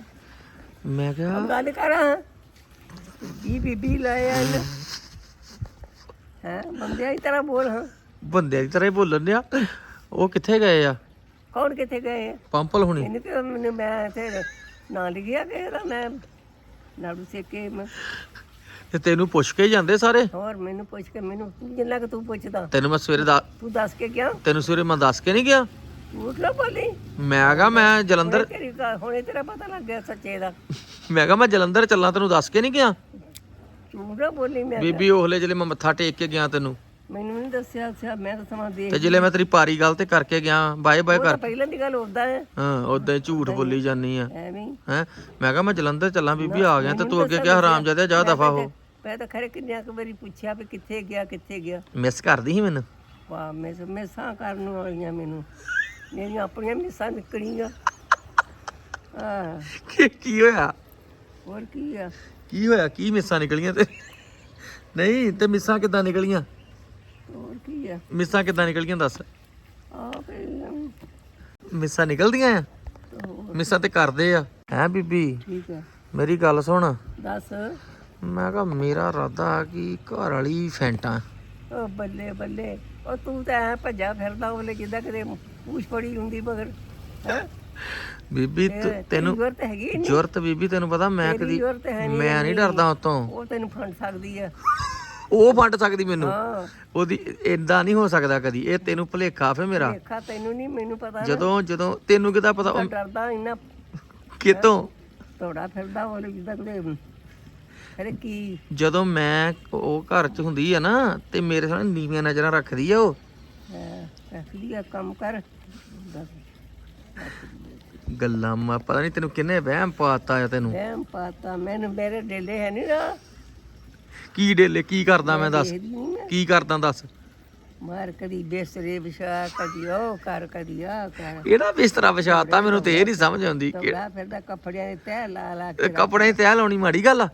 ਮੈਂ ਕਿਹਾ ਗੱਲ ਕਰਾਂ? ਕੀ ਬੀਬੀ ਲਾਇਆ ਇਹਨੇ। ਹੈ ਬੰਦਿਆ ਇਸ ਤਰ੍ਹਾਂ ਬੋਲ ਹਾਂ। ਬੰਦਿਆਂ ਦੀ ਤਰ੍ਹਾਂ ਹੀ ਬੋਲਣ ਡਿਆ। ਉਹ ਕਿੱਥੇ ਗਏ ਆ? ਕੌਣ ਕਿੱਥੇ ਗਏ ਆ? ਪੰਪਲ ਹੁਣੀ। ਇਹਨੇ ਕਿ ਮੈਨੂੰ ਮੈਂ ਤੇ ਨਾਂ ਲਿਖਿਆ ਕਿ ਇਹਦਾ ਮੈਂ ਨਾੜੂ ਸੇਕੇ ਮੈਂ। ਤੇ ਤੈਨੂੰ ਪੁੱਛ ਕੇ ਹੀ ਜਾਂਦੇ ਸਾਰੇ? ਹੋਰ ਮੈਨੂੰ ਪੁੱਛ ਕੇ ਮੈਨੂੰ ਤੂੰ ਜਿੰਨਾ ਕਿ ਤੂੰ ਪੁੱਛਦਾ? ਤੈਨੂੰ ਮੈਂ ਸਵੇਰੇ ਦਾ ਤੂੰ ਦੱਸ ਕੇ ਗਿਆ? ਤੈਨੂੰ ਸਵੇਰੇ ਮੈਂ ਦੱਸ ਕੇ ਨਹੀਂ ਗਿਆ? ਝੂਠ ਨਾ ਬੋਲੀ। ਮੈਂ ਕਿਹਾ ਮੈਂ ਜਲੰਧਰ ਹੁਣੇ ਤੇਰੀ ਗੱਲ- ਹੁਣੇ ਤੇਰਾ ਪਤਾ ਲੱਗ ਗਿਆ ਸੱਚੇ ਦਾ। ਮੈਂ ਕਿਹਾ ਮੈਂ ਜਲੰਧਰ ਚੱਲਾਂ ਤੈਨੂੰ ਦੱਸ ਕੇ ਨਹੀਂ ਗਿਆ? ਝੂਠ ਨਾ ਬੋਲੀ ਮੈਂ ਬੀਬੀ ਉਹਲੇ ਜਿਹੜੇ ਮੈਂ ਮੱਥਾ ਟੇਕ ਕੇ ਗਿਆ ਤੈਨੂੰ। ਨਹੀਂ ਦੱਸਿਆ ਅੱਛਾ ਮੈਂ ਤਾਂ ਸਮਾਂ ਦੇਖ ਤੇ ਜਿਹੜੇ ਮੈਂ ਤੇਰੀ ਪਾਰੀ ਗੱਲ ਤੇ ਕਰਕੇ ਗਿਆ ਬਾਏ ਬਾਏ ਕਰ ਪਹਿਲਾਂ ਦੀ ਗੱਲ ਹੁੰਦਾ ਹੈ। ਹਾਂ ਉਦਾਂ ਹੀ ਝੂਠ ਬੋਲੀ ਜਾਨੀ ਆ। ਐਵੇਂ ਹੀ। ਹੈ? ਮੈਂ ਕਿਹਾ ਮੈਂ ਜਲੰਧਰ ਚੱਲਾਂ ਬੀਬੀ ਆ ਗਿਆ ਤੇ ਤੂੰ ਅੱਗੇ ਕਿਹਾ ਹਰਾਮ ਜਾਦਿਆ ਜਾ ਦਫਾ ਹੋ ਮੈਂ ਤਾਂ ਖਰੇ ਕਿੰਨਿਆਂ ਕੁ ਵਾਰੀ ਪੁੱਛਿਆ ਵੀ ਕਿੱਥੇ ਗਿਆ ਕਿੱਥੇ ਗਿਆ। ਮਿਸ ਕਰਦੀ ਸੀ ਮੈਨੂੰ। ਵਾਹ ਮੈਂ ਮਿਸਾਂ ਕਰਨ ਵਾਲੀਆਂ ਮੈਨੂੰ। ਮੇਰੀਆਂ ਆਪਣੀਆਂ ਮਿਸਾਂ ਨਿਕਲੀਆਂ। ਆ ਕੀ ਕੀ ਹੋਇਆ? ਹੋਰ ਕੀ ਆ? ਕੀ ਹੋਇਆ? ਕੀ ਮਿਸਾਂ ਨਿਕਲੀਆਂ ਤੇ? ਨਹੀਂ ਤੇ ਮਿਸਾਂ ਕਿੱਦਾਂ ਨਿਕਲੀਆਂ? ਹੋਰ ਕੀ ਆ? ਮਿਸਾਂ ਕਿੱਦਾਂ ਨਿਕਲੀਆਂ ਦੱਸ? ਆ ਫਿਰ ਮਿਸਾਂ ਨਿਕਲਦੀਆਂ ਆ? ਮਿਸਾਂ ਤੇ ਕਰਦੇ ਆ। ਹੈ ਬੀਬੀ? ਠੀਕ ਆ। ਮੇਰੀ ਗੱਲ ਸੁਣ। ਦੱਸ। ਮੈਂ ਕਿਹਾ ਮੇਰਾ ਇਰਾਦਾ ਕਿ ਘਰ ਵਾਲੀ ਫੈਂਟਾਂ ਉਹ ਬੱਲੇ ਬੱਲੇ। ਉਹ ਤੂੰ ਤਾਂ ਐ ਭੱਜਾ ਫਿਰਦਾ ਉਹਲੇ ਜਿੱਦਾਂ ਕਿਤੇ ਪੂਛ ਪੜੀ ਹੁੰਦੀ ਮਗਰ। ਹੈ? ਬੀਬੀ ਤੂੰ- ਤੈਨੂੰ ਜ਼ਰੂਰਤ ਹੈਗੀ ਨਹੀਂ ਜ਼ਰੂਰਤ ਬੀਬੀ ਤੈਨੂੰ ਪਤਾ ਮੈਂ ਤੇਰੀ ਕਦੀ ਜ਼ਰੂਰਤ ਹੈ ਨਹੀਂ ਮੈਂ ਨਹੀਂ ਡਰਦਾ ਉਤੋਂ। ਉਹ ਤੈਨੂੰ ਫੰਡ ਸਕਦੀ ਆ। ਉਹ ਫੰਡ ਸਕਦੀ ਮੈਨੂੰ। ਹਾਂ। ਉਹਦੀ ਇਦਾਂ ਨਹੀਂ ਹੋ ਸਕਦਾ ਕਦੀ। ਇਹ ਤੈਨੂੰ ਭੁਲੇਖਾ ਫੇ ਮੇਰਾ। ਦੇਖਾ ਤੈਨੂੰ ਨਹੀਂ ਮੈਨੂੰ ਪਤਾ ਨਾ। ਜਦੋਂ ਜਦੋਂ ਤੈਨੂੰ ਕਿਦਾਂ ਪਤਾ ਉਹ ਡਰਦਾ ਇੰਨਾ। ਕਿਤੋਂ ਤੋੜਾ ਫਿਰਦਾ ਉਹਲੇ ਜਿੱਦਾਂ ਕਿਤੇ। ਅਰੇ ਕੀ? ਜਦੋਂ ਮੈਂ ਉਹ ਘਰ 'ਚ ਹੁੰਦੀ ਆ ਨਾ ਤੇ ਮੇਰੇ ਸਾਹਮਣੇ ਨੀਵੀਆਂ ਨਜ਼ਰਾਂ ਰੱਖਦੀ ਆ ਉਹ। ਕੰਮ ਕਰ। ਗੱਲਾਂ ਮਾ ਪਤਾ ਨਹੀਂ ਤੈਨੂੰ ਕਿੰਨੇ ਵਹਿਮ ਪਾਤਾ ਆ ਤੈਨੂੰ। ਵਹਿਮ ਪਾਤਾ। ਮੈਨੂੰ ਮੇਰੇ ਡੇਲੇ ਹੈ ਨਹੀਂ ਨਾ। ਕੀ ਡੇਲੇ ਕੀ ਕਰਦਾ ਮੈਂ ਦੱਸ? ਦੇਖਦੀ ਨੀ ਮੈਂ ਕੀ ਕਰਦਾ ਦੱਸ? ਮਾਰ ਕਦੀ ਬੇਸਰੇ ਵਿਸ਼ਾ ਕਦੀ ਉਹ ਕਰ ਕਦੀ ਆ ਕਰ। ਕਿਹੜਾ ਬਿਸਤਰਾ ਵਿਛਾਤਾ ਮੈਨੂੰ ਤੇ ਇਹ ਨਹੀਂ ਸਮਝ ਆਉਂਦੀ ਕਿ ਤੋੜਾ ਫਿਰਦਾ ਕੱਪੜਿਆਂ ਦੇ ਤਹਿ ਲਾ ਲਾ ਕੇ ਕੱਪੜੇ ਤੇ ਲਾਉਣੀ ਮਾੜੀ ਗੱਲ ਆ।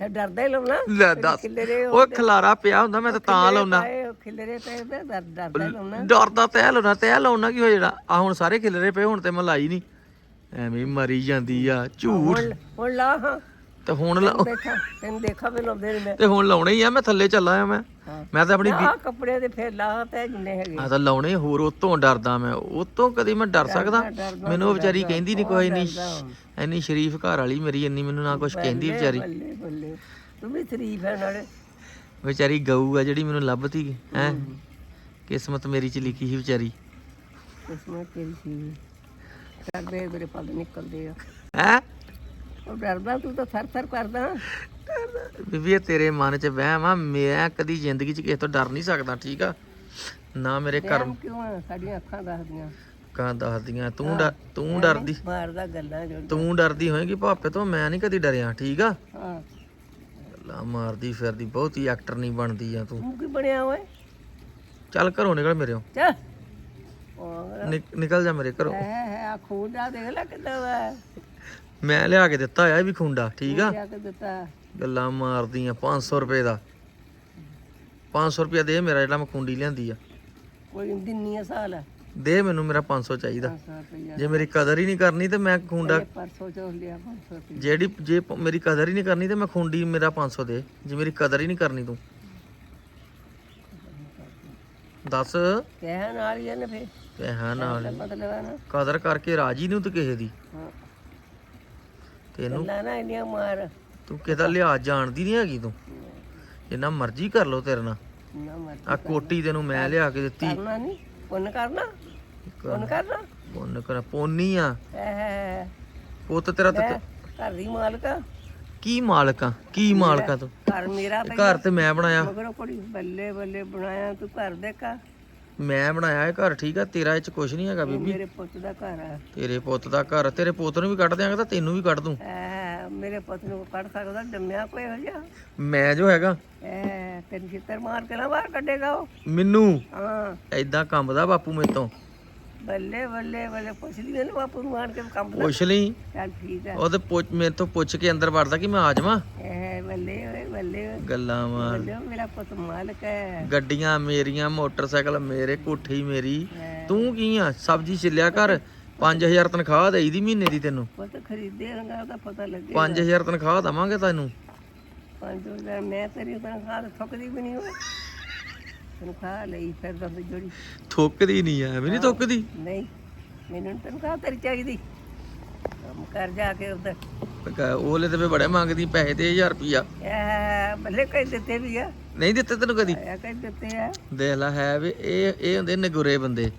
ਫਿਰ ਡਰਦਾ ਹੀ ਲਾਉਣਾ। ਲੈ ਦੱਸ। ਖਿਲਰੇ ਉਹ ਖਲਾਰਾ ਪਿਆ ਹੁੰਦਾ ਮੈਂ ਤਾਂ ਤਾਂ ਲਾਉਣਾ। ਪਾਏ ਉਹ ਖਿਲਰੇ ਪਏ ਤੇ ਡਰ ਡਰਦਾ ਹੀ ਲਾਉਣਾ। ਡਰਦਾ ਤੈ ਲਾਉਣਾ ਤੈ ਲਾਉਣਾ ਕੀ ਹੋ ਜਾਣਾ? ਆ ਹੁਣ ਸਾਰੇ ਖਿਲਰੇ ਪਏ ਹੁਣ ਤੇ ਮੈਂ ਲਾਈ ਨਹੀਂ। ਐਵੇਂ ਹੀ ਮਰੀ ਜਾਂਦੀ ਆ ਝੂਠ। ਹੁਣ ਹੁਣ ਲਾ ਹਾਂ ਤੇ ਹੁਣ ਲਾ- ਦੇਖਾ ਤੈਨੂੰ ਦੇਖਾ ਵੀ ਲਾਉਂਦੇ ਨੇ ਮੈਂ। ਤੇ ਹੁਣ ਲਾਉਣੇ ਹੀ ਆ ਮੈਂ ਥੱਲੇ ਚੱਲਾ ਆ ਮੈਂ। ਹਾਂ। ਮੈਂ ਤਾਂ ਆਪਣੀ ਆ ਕੱਪੜੇ ਦੇ ਫਿਰ ਲਾ ਤੇ ਜਿੰਨੇ ਹੈਗੇ। ਆ ਤਾਂ ਲਾਉਣੇ ਹੋਰ ਉਤੋਂ ਡਰਦਾ ਮੈਂ ਉਤੋਂ ਕਦੀ ਮੈਂ ਡਰ ਸਕਦਾ। ਡਰਦਾ, ਮੈਨੂੰ ਉਹ ਵਿਚਾਰੀ ਕਹਿੰਦੀ ਨਹੀਂ ਕੋਈ ਨਹੀਂ ਡਰਦਾ। ਇੰਨੀ ਸ਼ਰੀਫ ਘਰ ਵਾਲੀ ਮੇਰੀ ਇੰਨੀ ਮੈਨੂੰ ਨਾ ਕੁਝ ਕਹਿੰਦੀ ਵਿਚਾਰੀ। ਬੱਲੇ ਬੱਲੇ। ਤੂੰ ਵੀ ਸ਼ਰੀਫ ਹੈ ਨਾਲੇ। ਵਿਚਾਰੀ ਗਊ ਆ ਜਿਹੜੀ ਮੈਨੂੰ ਲੱਭਤੀ ਹੈ? ਕਿਸਮਤ ਮੇਰੀ ਚ ਲਿਖੀ ਸੀ ਵਿਚਾਰੀ। ਕਿਸਮਤ ਤੇਰੀ ਸੀ। ਡਰਦੇ ਮੇਰੇ ਪੱਗ ਨਿਕਲਦੇ ਆ। ਹੈ? ਉਹ ਡਰਦਾ ਤੂੰ ਤਾਂ ਥਰ ਥਰ ਕਰਦਾ। ਬੀਬੀ ਇਹ ਤੇਰੇ ਮਨ 'ਚ ਵਹਿਮ ਆ। ਮੈਂ ਕਦੀ ਜ਼ਿੰਦਗੀ 'ਚ ਕਿਸੇ ਤੋਂ ਡਰ ਨਹੀਂ ਸਕਦਾ ਠੀਕ ਆ? ਨਾ ਮੇਰੇ ਵਹਿਮ ਕਿਉਂ ਆ? ਸਾਡੀਆਂ ਅੱਖਾਂ ਦੱਸਦੀਆਂ। ਕਾਂ ਦੱਸਦੀਆਂ। ਤੂੰ ਡਰ ਤੂੰ ਡਰਦੀ। ਮਾਰਦਾ ਗੱਲਾਂ ਜੋ। ਤੂੰ ਡਰਦੀ ਹੋਏਗੀ ਭਾਪੇ ਤੋਂ ਮੈਂ ਨਹੀਂ ਕਦੀ ਡਰਿਆ ਠੀਕ ਆ? ਹਾਂ। ਗੱਲਾਂ ਮਾਰਦੀ ਫਿਰਦੀ ਬਹੁਤੀ ਐਕਟਰ ਨਹੀਂ ਬਣਦੀ ਆ ਤੂੰ। ਤੂੰ ਕੀ ਬਣਿਆ ਓਏ? ਚੱਲ ਘਰੋਂ ਨਿਕਲ ਮੇਰੇੋਂ ਚੱਲ। ਨਿਕ- ਨਿਕਲ ਜਾ ਮੇਰੇ ਘਰੋਂ। ਹੈ ਹੈ ਆ ਖੂਡਾ ਦੇਖ ਲੈ ਕਿੱਦਾਂ ਵਾ। ਮੈਂ ਲਿਆ ਕੇ ਦਿੱਤਾ ਆ ਇਹ ਵੀ ਖੁੰਡਾ ਠੀਕ ਆ? ਲਿਆ ਕੇ ਦਿੱਤਾ। ਗੱਲਾਂ ਮਾਰਦੀਆਂ 500 ਰੁਪਏ ਦਾ। 500 ਰੁਪਏ ਦੇ ਮੇਰਾ ਜਿਹੜਾ ਮੈਂ ਖੁੰਡੀ ਲਿਆਂਦੀ ਆ। ਕੋਈ ਦਿੰਨੀ ਆ ਸਾਲ। ਦੇ ਮੈਨੂੰ ਮੇਰਾ 500 ਚਾਹੀਦਾ। 500 ਰੁਪਇਆ। ਜੇ ਮੇਰੀ ਕਦਰ ਹੀ ਨਹੀਂ ਕਰਨੀ ਤੇ ਮੈਂ ਖੁੰਡਾ ਪਰਸੋਂ ਚੋਂ ਲਿਆ 500 ਰੁਪਇਆ। ਜਿਹੜੀ ਜੇ ਪ- ਮੇਰੀ ਕਦਰ ਹੀ ਨਹੀਂ ਕਰਨੀ ਤੇ ਮੈਂ ਖੁੰਡੀ ਮੇਰਾ 500 ਦੇ। ਜੇ ਮੇਰੀ ਕਦਰ ਹੀ ਨਹੀਂ ਕਰਨੀ ਤੂੰ। ਦੱਸ। ਕਹਿਣ ਵਾਲੀ ਆ ਨਾ ਫੇ ਪੈਸਾ ਨਾਲ ਮਤਲਬ ਆ ਨਾ। ਕਦਰ ਕਰਕੇ ਰਾਜੀ ਨਹੀਂ ਤੂੰ ਕਿਸੇ ਦੀ। ਹਾਂ। ਤੈਨੂੰ ਗੱਲਾਂ ਨਾ ਇੰਨੀਆਂ ਮਾਰ। ਤੂੰ ਕਿਹਦਾ ਲਿਹਾਜ਼ ਜਾਣਦੀ ਨਹੀਂ ਹੈਗੀ ਤੂੰ? ਜਿੰਨਾ ਮਰਜ਼ੀ ਕਰ ਲੋ ਤੇਰੇ ਨਾਲ। ਨਾ ਮਰ ਆ ਕੋਟੀ ਤੈਨੂੰ ਮੈਂ ਲਿਆ ਕੇ ਦਿੱਤੀ। ਕਰਨਾ ਨਹੀਂ ਪੁੰਨ ਕਰਨਾ। ਪੁੰਨ ਕਰਨਾ। ਪੁੰਨ ਕਰ। ਪੋਨੀ ਆ। ਐ ਪੁੱਤ ਤੇਰਾ ਤਾਂ ਮੈਂ ਘਰ ਦੀ ਮਾਲਕ ਆ। ਕੀ ਮਾਲਕ ਆ? ਕੀ ਮਾਲਕ ਆ ਤੂੰ? ਘਰ ਮੇਰਾ ਘਰ ਤੇ ਮੈਂ ਬਣਾਇਆ। ਮਗਰੋਂ ਕੁੜੀ ਬੱਲੇ ਬੱਲੇ ਬਣਾਇਆ। ਤੂੰ ਘਰ ਦੇ ਕਾ ਮੈਂ ਬਣਾਇਆ ਇਹ ਘਰ ਠੀਕ ਆ? ਤੇਰਾ ਇਹ ਚ ਕੁਝ ਨਹੀਂ ਹੈਗਾ ਬੀਬੀ। ਮੇਰੇ ਪੁੱਤ ਦਾ ਘਰ ਆ। ਤੇਰੇ ਪੁੱਤ ਦਾ ਘਰ ਤੇਰੇ ਪੁੱਤ ਨੂੰ ਵੀ ਕੱਢ ਦਿਆਂਗਾ ਤਾਂ ਤੈਨੂੰ ਵੀ ਕੱਢ ਦੂੰ। ਐ ਮੇਰੇ ਪੁੱਤ ਨੂੰ ਕੱਢ ਸਕਦਾ ਜੰਮਿਆ ਕੋਈ ਹੋ ਜਾ ਮੈਂ ਜੋ ਹੈਗਾ। ਐ ਤੈਨੂੰ ਛਿੱਤਰ ਮਾਰ ਕੇ ਨਾ ਬਾਹਰ ਕੱਢੇਗਾ ਉਹ। ਮੈਨੂੰ? ਹਾਂ। ਐਦਾਂ ਕੰਬਦਾ ਬਾਪੂ ਮੇਰੇ ਤੋਂ। ਬੱਲੇ ਬੱਲੇ ਬੱਲੇ ਪੁੱਛਦੀ ਮੈਨੂੰ ਬਾਪੂ ਨੂੰ ਆਣ ਕੇ ਕੰਮ ਦਾ। ਪੁੱਛ ਲਈ। ਚੱਲ ਠੀਕ ਹੈ ਉਹ ਤੇ ਪੁੱਛ ਮੇਰੇ ਤੋਂ ਪੁੱਛ ਕੇ ਅੰਦਰ ਵੜਦਾ ਕਿ ਮੈਂ ਆ ਜਾਵਾਂ? ਇਹ ਬੱਲੇ ਓਏ ਬੱਲੇ ਓਏ। ਗੱਲਾਂ ਮਾਰ ਬੱਲੇ ਓ, ਮੇਰਾ ਪੁੱਤ ਮਾਲਕ ਹੈ ਗੱਡੀਆਂ ਮੇਰੀਆਂ ਮੋਟਰਸਾਈਕਲ ਮੇਰੇ ਕੋਠੀ ਮੇਰੀ। ਤੂੰ ਕੀ ਆ? ਸਬਜ਼ੀ ਛਿੱਲਿਆ ਕਰ। 5000 ਤਨਖਾਹ ਦੇਈਦੀ ਮਹੀਨੇ ਦੀ ਤੈਨੂੰ। ਪੁੱਤ ਖਰੀਦੇ ਹੋਗਾ ਉਹਦਾ ਪਤਾ ਲੱਗੇ 5000 ਤਨਖਾਹ ਦਵਾਂਗੇ ਤੈਨੂੰ। ਪੰਜ ਹਜ਼ਾਰ ਮੈਂ ਤੇਰੀ ਤਨਖਾਹ ਤਾਂ ਥੁੱਕਦੀ ਵੀ ਨਹੀਂ ਹੋਏ ਤਨਖਾਹ ਲਈ ਫਿਰ ਦੱਸ ਜੋੜੀ ਥੁੱਕਦੀ ਨਹੀਂ ਐ ਵੀ ਨਹੀਂ ਥੁੱਕਦੀ? ਨਹੀਂ ਮੈਨੂੰ ਨੀ ਤਨਖਾਹ ਤੇਰੀ ਚਾਹੀਦੀ। ਕੰਮ ਕਰ ਜਾ ਕੇ ਉਧਰ। ਕ- ਉਹਲੇ ਤੇ ਵੀ ਬੜੇ ਮੰਗਦੀ ਪੈਸੇ ਤੇ 1000 ਰੁਪਿਆ ਇਹ ਬੱਲੇ ਕਈ ਦਿੱਤੇ ਵੀ ਆ। ਨਹੀਂ ਦਿੱਤੇ ਤੈਨੂੰ ਕਦੀ? ਆਇਆ ਕਈ ਦਿੱਤੇ ਆ। ਦੇਖ ਲੈ ਹੈ ਵੀ ਇਹ ਇਹ ਹੁੰਦੇ ਨਗੁਰੇ ਬੰਦੇ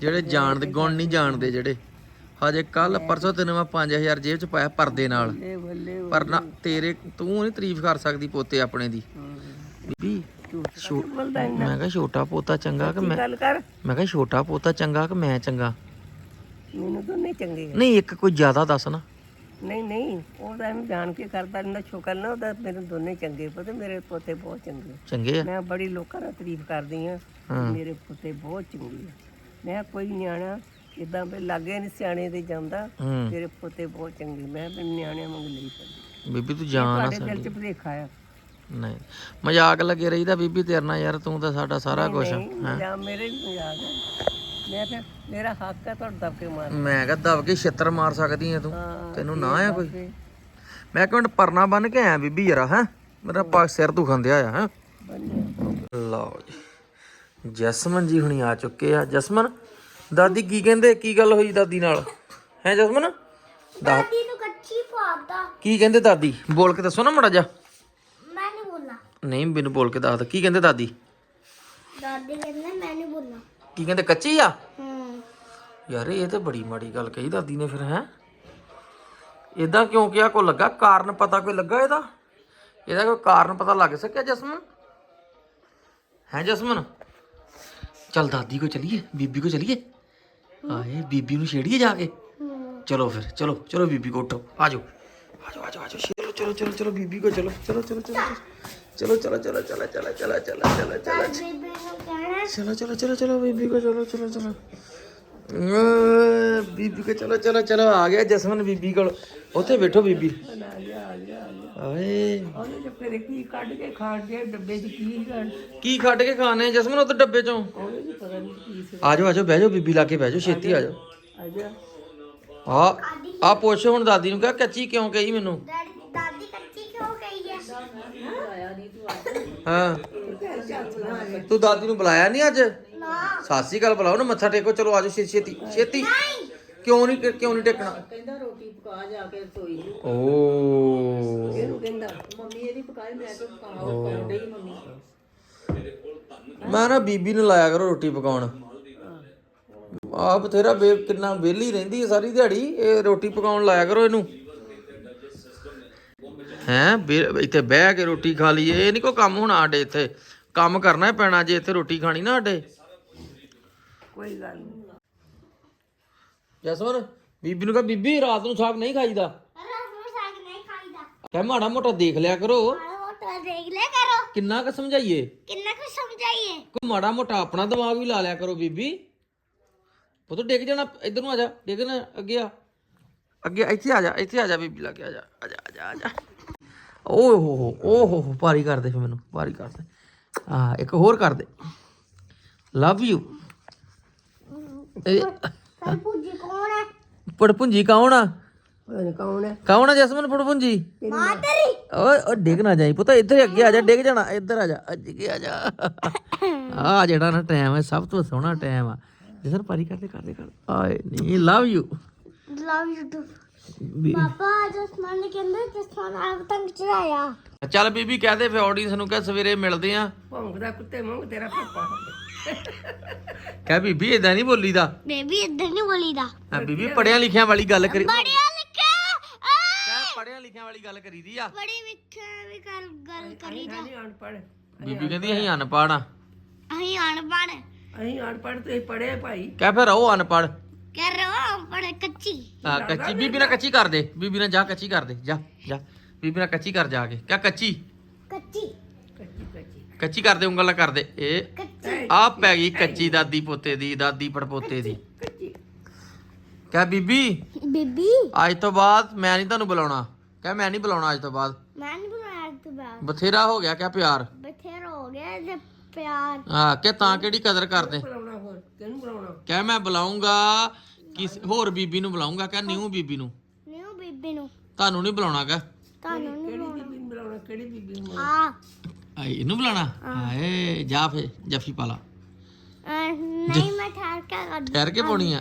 ਜਿਹੜੇ ਜਾਣਦੇ ਗੁਣ ਨਹੀਂ ਜਾਣਦੇ ਜਿਹੜੇ। ਹਜੇ ਕੱਲ ਪਰਸੋਂ ਤੈਨੂੰ ਮੈਂ 5000 ਜੇਬ ਚ ਪਾਇਆ ਪਰਦੇ ਨਾਲ। ਬੱਲੇ ਬੱਲੇ ਪਰ ਨਾ ਤੇਰੇ ਤੂੰ ਨਹੀਂ ਤਾਰੀਫ ਕਰ ਸਕਦੀ ਪੋਤੇ ਆਪਣੇ ਦੀ। ਬੀਬੀ ਝੂਠ ਬੋਲਦਾ ਇੰਨਾ? ਮੈਂ ਕਿਹਾ ਛੋਟਾ ਪੋਤਾ ਚੰਗਾ ਕਿ ਮੈਂ ਗੱਲ ਕਰ। ਮੈਂ ਕਿਹਾ ਛੋਟਾ ਪੋਤਾ ਚੰਗਾ ਕਿ ਮੈਂ ਚੰਗਾ? ਮੈਨੂੰ ਨਹੀਂ ਚੰਗੇ ਨਹੀਂ ਇੱਕ ਕੋਈ ਜ਼ਿਆਦਾ ਦੱਸ ਨਾ। ਨਹੀਂ ਨਹੀਂ ਉਹ ਤਾਂ ਐਵੇਂ ਜਾਣ ਕੇ ਕਰਦਾ ਨਾ ਛੋਕਰ ਨਾ ਉਹਦਾ ਮੇਰੇ ਦੋਨੇ ਚੰਗੇ ਪਤਾ ਮੇਰੇ ਪੋਤੇ ਬਹੁਤ ਚੰਗੇ ਚੰਗੇ ਆ? ਮੈਂ ਬੜੀ ਲੋਕਾਂ ਦਾ ਤਾਰੀਫ ਕਰਦੀ ਆ ਮੇਰੇ ਪੁੱਤੇ ਬਹੁਤ ਚੰਗੇ ਆ। ਮੈਂ ਕੋਈ ਨਿਆਣਾ ਇਦਾਂ ਵੀ ਲਾਗੇ ਨਹੀਂ ਸਿਆਣੇ ਦੇ ਜਾਂਦਾ ਹੂੰ। ਤੇਰੇ ਪੁੱਤੇ ਬਹੁਤ ਚੰਗੇ ਮੈਂ ਵੀ ਨਿਆਣਿਆਂ ਵਾਂਗ ਲਈ ਫਿਰਦੀ ਬੀਬੀ ਤੂੰ ਜਾਣ ਨਾ ਤੁਹਾਡੇ ਦਿਲ 'ਚ ਭੁਲੇਖਾ ਆ। ਨਹੀਂ। ਮਜ਼ਾਕ ਲੱਗੇ ਰਹੀਦਾ ਬੀਬੀ ਤੇਰੇ ਨਾਲ ਯਾਰ ਤੂੰ ਤਾਂ ਸਾਡਾ ਸਾਰਾ ਕੁਝ ਨਹੀਂ ਜਾਂ ਮੇਰੇ ਵੀ ਮਜ਼ਾਕ ਆ। ਮੈਂ ਫਿਰ ਮੇਰਾ ਹੱਕ ਹੈ ਤੁਹਾਡਾ ਦਬਕੇ ਮਾਰ ਮੈਂ ਕਿਹਾ ਦਬ ਕੇ ਛਿੱਤਰ ਮਾਰ ਸਕਦੀ ਐ ਤੂੰ। ਹਾਂ, ਤੈਨੂੰ ਨਾ ਆ ਕੋਈ? ਮੈਂ ਮਿੰਟ ਪਰਨਾ ਬੰਨ ਕੇ ਆਇਆ ਬੀਬੀ ਜਰਾ ਹੈ। ਮੇਰਾ ਪਾ ਸਿਰ ਦੁਖਣ ਦਿਆ ਆ ਹੈ। ਲਓ ਜੀ। ਜਸਮਨ ਜੀ ਹੁਣੀ ਆ ਚੁੱਕੇ ਆ। ਜਸਮਨ ਦਾਦੀ ਕੀ ਕਹਿੰਦੇ? ਕੀ ਗੱਲ ਹੋਈ ਦਾਦੀ ਨਾਲ? ਹੈ ਜਸਮਨ? ਦਾਦੀ ਨੂੰ ਕੱਚੀ ਫਾੜਦਾ। ਕੀ ਕਹਿੰਦੇ ਦਾਦੀ? ਬੋਲ ਕੇ ਦੱਸੋ ਨਾ ਮੜਾ ਜਾ ਨਹੀਂ ਬਿਨ ਬੋਲ ਕੇ ਦੱਸ ਕੀ ਕਹਿੰਦੇ ਦਾਦੀ? ਦਾਦੀ ਕਹਿੰਦੇ ਮੈਂ ਨਹੀਂ ਬੋਲਣਾ। ਕੀ ਕਹਿੰਦੇ ਕੱਚੀ ਆ? ਹੂੰ। ਯਾਰ ਇਹ ਤੇ ਬੜੀ ਮਾੜੀ ਗੱਲ ਕਹੀ ਦਾਦੀ ਨੇ ਫਿਰ ਹੈ? ਇਦਾਂ ਕਿਉਂ ਕਿਹਾ ਕੋ ਲੱਗਾ? ਕਾਰਨ ਪਤਾ ਕੋਈ ਲੱਗਾ ਇਹਦਾ? ਇਹਦਾ ਕੋਈ ਕਾਰਨ ਪਤਾ ਲੱਗ ਸਕਿਆ ਜਸਮਨ? ਹੈ ਜਸਮਨ? ਚੱਲ ਦਾਦੀ ਕੋ ਚਲੀਏ ਬੀਬੀ ਕੋ ਚਲੀਏ। ਆਏ ਬੀਬੀ ਨੂੰ ਛੇੜੀਏ ਜਾ ਕੇ। ਚਲੋ ਫਿਰ ਚਲੋ ਚਲੋ ਬੀਬੀ ਕੋ ਉਠੋ। ਆਜੋ ਆਜੋ ਆਜੋ ਆਜੋ ਚਲੋ ਚਲੋ ਚਲੋ ਚਲੋ ਬੀਬੀ ਕੋ ਚਲੋ ਚਲੋ ਚਲੋ ਚਲੋ। ਚਲੋ ਚਲੋ ਚਲੋ ਚਲੋ ਚਲੋ ਚਲੋ ਚਲੋ ਚਲੋ ਚਲੋ ਬੀਬੀ ਨੂੰ ਕਹਿਣਾ चलो चलो चलो चलो बीबी को चलो चलो चलो अ, बीबी को चलो चलो चलो आ गया जसमन बीबी को ਉੱਥੇ ਬੈਠੋ ਬੀਬੀ ਆਏ ਉਹਨੇ ਤੇ ਫਿਰ ਕੀ ਕੱਢ ਕੇ ਖਾਣ ਦੇ ਡੱਬੇ 'ਚ ਕੀ ਕਰਨ ਕੀ ਖੱਟ ਕੇ ਖਾਣੇ ਜਸਮਨ ਉੱਥੇ ਡੱਬੇ ਚੋਂ ਉਹਨੇ ਨਹੀਂ ਪਤਾ ਨਹੀਂ ਕੀ ਸੀ ਆਜੋ ਆਜੋ ਬਹਿ ਜਾਓ ਬੀਬੀ ਲਾ ਕੇ ਬਹਿ ਜਾਓ ਛੇਤੀ ਆ ਜਾਓ ਅਜਾ ਆ ਆ ਪੁੱਛ ਹੁਣ ਦਾਦੀ ਨੂੰ ਕਹ ਕੱਚੀ ਕਿਉਂ ਕਹੀ ਮੈਨੂੰ ਦਾਦੀ ਦਾਦੀ ਕੱਚੀ ਕਿਉਂ ਕਹੀ ਹੈ। ਤੂੰ ਦਾਦੀ ਨੂੰ ਬੁਲਾਇਆ ਨਹੀਂ ਅੱਜ? ਸਾਸੀ ਗੱਲ ਬੁਲਾਓ ਨਾ ਮੱਥਾ ਟੇਕੋ ਚਲੋ ਆਜੋ ਛੇਤੀ ਛੇਤੀ ਛੇਤੀ। ਕਿਉਂ ਨਹੀਂ ਕਿਉਂ ਨਹੀਂ ਟੇਕਣਾ? ਕਹਿੰਦਾ ਰੋਟੀ ਪਕਾ ਜਾ ਕੇ ਰਸੋਈ ਨੂੰ। ਓ। ਇਹਨੂੰ ਕਹਿੰਦਾ ਮੈਂ ਨਾ ਬੀਬੀ ਨੂੰ ਲਾਇਆ ਕਰੋ ਰੋਟੀ ਪਕਾਉਣ। ਆ ਬਥੇਰਾ ਬੇ ਕਿੰਨਾ ਵਿਹਲੀ ਰਹਿੰਦੀ ਹੈ ਸਾਰੀ ਦਿਹਾੜੀ ਇਹ ਰੋਟੀ ਪਕਾਉਣ ਲਾਇਆ ਕਰੋ ਇਹਨੂੰ। ਹੈਂ? ਇੱਥੇ ਬਹਿ ਕੇ ਰੋਟੀ ਖਾ ਲਈਏ। ਇਹ ਨਹੀਂ ਕੋਈ ਕੰਮ ਹੋਣਾ ਸਾਡੇ ਇੱਥੇ। ਕੰਮ ਕਰਨਾ ਹੀ ਪੈਣਾ ਜੇ ਇੱਥੇ ਰੋਟੀ ਖਾਣੀ ਨਾ ਸਾਡੇ। ਕੋਈ ਗੱਲ ਨਹੀਂ ਜਸਵਰ ਬੀਬੀ ਨੂੰ ਕਹ ਬੀਬੀ ਰਾਤ ਨੂੰ ਸਾਗ ਨਹੀਂ ਖਾਈਦਾ। ਰਾਤ ਨੂੰ ਸਾਗ ਨਹੀਂ ਖਾਈਦਾ। ਕਹਿ ਮਾੜਾ ਮੋਟਾ ਦੇਖ ਲਿਆ ਕਰੋ। ਮਾੜਾ ਮੋਟਾ ਦੇਖ ਲਿਆ ਕਰੋ। ਕਿੰਨਾ ਕੁ ਸਮਝਾਈਏ? ਕਿੰਨਾ ਕੁ ਸਮਝਾਈਏ? ਕੋਈ ਮਾੜਾ ਮੋਟਾ ਆਪਣਾ ਦਿਮਾਗ ਵੀ ਲਾ ਲਿਆ ਕਰੋ ਬੀਬੀ। ਪੁੱਤ ਡਿੱਗ ਜਾਣਾ। ਇੱਧਰ ਨੂੰ ਆ ਜਾ। ਡਿੱਗ ਨਾ ਅੱਗੇ ਆ। ਅੱਗੇ ਇੱਥੇ ਆ ਜਾ ਇੱਥੇ ਆ ਜਾ ਬੀਬੀ ਲੱਗੇ ਆ ਜਾ ਆ ਜਾ ਆ ਜਾ ਆ ਜਾ। ਓਹ ਹੋ ਹੋ ਓ ਹੋ ਹੋ ਭਾਰੀ ਕਰ ਦੇ ਫਿਰ ਮੈਨੂੰ ਭਾਰੀ ਕਰ ਦੇ ਆ ਇੱਕ ਹੋਰ ਕਰ ਦੇ ਲਵ ਯੂ ਕੌਣ ਹੈ? ਪੜਪੁੰਜੀ ਕੌਣ ਆ? ਕੌਣ ਹੈ। ਕੌਣ ਆ ਜਸਮਨ ਪੜਪੁੰਜੀ? ਮਾਂ। ਤੇਰੀ ਓਏ ਓ ਡਿੱਗ ਨਾ ਜਾਈ ਪੁੱਤ ਇੱਧਰ ਅੱਗੇ ਆ ਜਾ ਡਿੱਗ ਜਾਣਾ ਇੱਧਰ ਆ ਜਾ ਅੱਗੇ ਆ ਜਾ। ਆ ਜਿਹੜਾ ਨਾ ਟਾਈਮ ਹੈ ਸਭ ਤੋਂ ਸੋਹਣਾ ਟਾਈਮ ਆ। ਜਸਰ ਪਾਰੀ ਕਰਦੇ ਕਰਦੇ ਕਰ ਆਏ ਨਹੀਂ love you love you too ਪਾਪਾ ਜਸਮਾਨ ਨੇ ਕਹਿੰਦਾ ਜਸਮਾਨ ਆਪ ਤੰਗ ਚੜਾਇਆ ਚੱਲ ਬੀਬੀ ਕਹਦੇ ਫੇ ਆਡੀਅנס ਨੂੰ ਕਹ ਸਵੇਰੇ ਮਿਲਦੇ ਆ। ਭੌਂਕਦਾ ਕੁੱਤੇ ਵਾਂਗ ਤੇਰਾ ਪਾਪਾ। ਕਹ ਬੀਬੀ ਇਦਾਂ ਨਹੀਂ ਬੋਲੀਦਾ। ਬੇਬੀ ਇਦਾਂ ਨਹੀਂ ਬੋਲੀਦਾ। ਆ ਬੀਬੀ ਪੜਿਆ ਲਿਖਿਆ ਵਾਲੀ ਗੱਲ ਕਰੀ ਪੜਿਆ ਲਿਖਿਆ? ਕਹ ਪੜਿਆ ਲਿਖਿਆ ਵਾਲੀ ਗੱਲ ਕਰੀਦੀ ਆ। ਬੜੀ ਵਿਖਿਆ ਵੀ ਗੱਲ ਗੱਲ ਕਰੀਦਾ ਨਹੀਂ ਅਨਪੜ੍ਹ। ਬੀਬੀ ਕਹਿੰਦੀ ਅਸੀਂ ਅਨਪੜ੍ਹ ਆ। ਅਸੀਂ ਅਨਪੜ੍ਹ। ਅਸੀਂ ਅਨਪੜ੍ਹ ਤੇ ਪੜ੍ਹੇ ਭਾਈ। ਕਹਿ ਫਿਰ ਉਹ ਅਨਪੜ੍ਹ। ਕੱਚੀ। ਆ ਕੱਚੀ। ਬੀਬੀ ਨਾਲ ਕੱਚੀ ਕਰ ਦੇ। ਬੀਬੀ ਨਾਲ ਜਾ ਕੱਚੀ ਕਰ ਦੇ। ਜਾ ਜਾ। ਬੀਬੀ ਨਾਲ ਕੱਚੀ ਕਰ ਜਾ ਕੇ। ਕਿਆ ਕੱਚੀ? ਕੱਚੀ। ਕੱਚੀ ਕੱਚੀ। ਕੱਚੀ ਕਰ ਦੇ ਉਂਗਲ ਨਾਲ ਕਰ ਦੇ। ਇਹ ਕੱਚੀ। ਆ ਪੈ ਗਈ ਕੱਚੀ ਦਾਦੀ ਪੋਤੇ ਦੀ ਦਾਦੀ ਪੜਪੋਤੇ ਦੀ। ਕੱਚੀ ਕਹਿ ਬੀਬੀ? ਬੀਬੀ। ਅੱਜ ਤੋਂ ਬਾਅਦ ਮੈਂ ਨਹੀਂ ਤੁਹਾਨੂੰ ਬੁਲਾਉਣਾ। ਕਹਿ ਮੈਂ ਨਹੀਂ ਬੁਲਾਉਣਾ ਅੱਜ ਤੋਂ ਬਾਅਦ? ਮੈਂ ਨਹੀਂ ਬਣਾਇਆ ਤੂੰ ਬਾਤ ਬਥੇਰਾ ਹੋ ਗਿਆ ਕਹਿ ਪਿਆਰ? ਬਥੇਰਾ ਹੋ ਗਿਆ ਜੇ ਪਿਆਰ। ਹਾਂ ਕਿ ਤਾਂ ਕਿਹੜੀ ਕਦਰ ਕਰਦੇ? ਬੁਲਾਉਣਾ ਕਿਹਨੂੰ ਬੁਲਾਉਣਾ? ਕਹਿ ਮੈਂ ਬੁਲਾਉਂਗਾ ਕਿਸ ਹੋਰ ਬੀਬੀ ਨੂੰ ਬੁਲਾਉਂਗਾ ਕਹਿ ਨਿਊ ਬੀਬੀ ਨੂੰ। ਨਿਊ ਬੀਬੀ ਨੂੰ। ਤੁਹਾਨੂੰ ਨਹੀਂ ਬੁਲਾਉਣਾ ਕਹਿ। ਤੁਹਾਨੂੰ ਨਹੀਂ ਕਿਹੜੀ ਬੀਬੀ ਨੂੰ ਬੁਲਾਉਣਾ? ਕਿਹੜੀ ਬੀਬੀ ਨੂੰ ਆ ਆਏ ਇਹਨੂੰ ਬੁਲਾਣਾ ਹਾਏ ਜਾ ਫੇ ਜੱਫੀ ਪਾ ਲਾ ਅਹ, ਨਹੀਂ ਮੈਂ ਠਹਿਰ ਕੇ ਕਰ ਠਹਿਰ ਕੇ ਪਾਉਣੀ ਆ।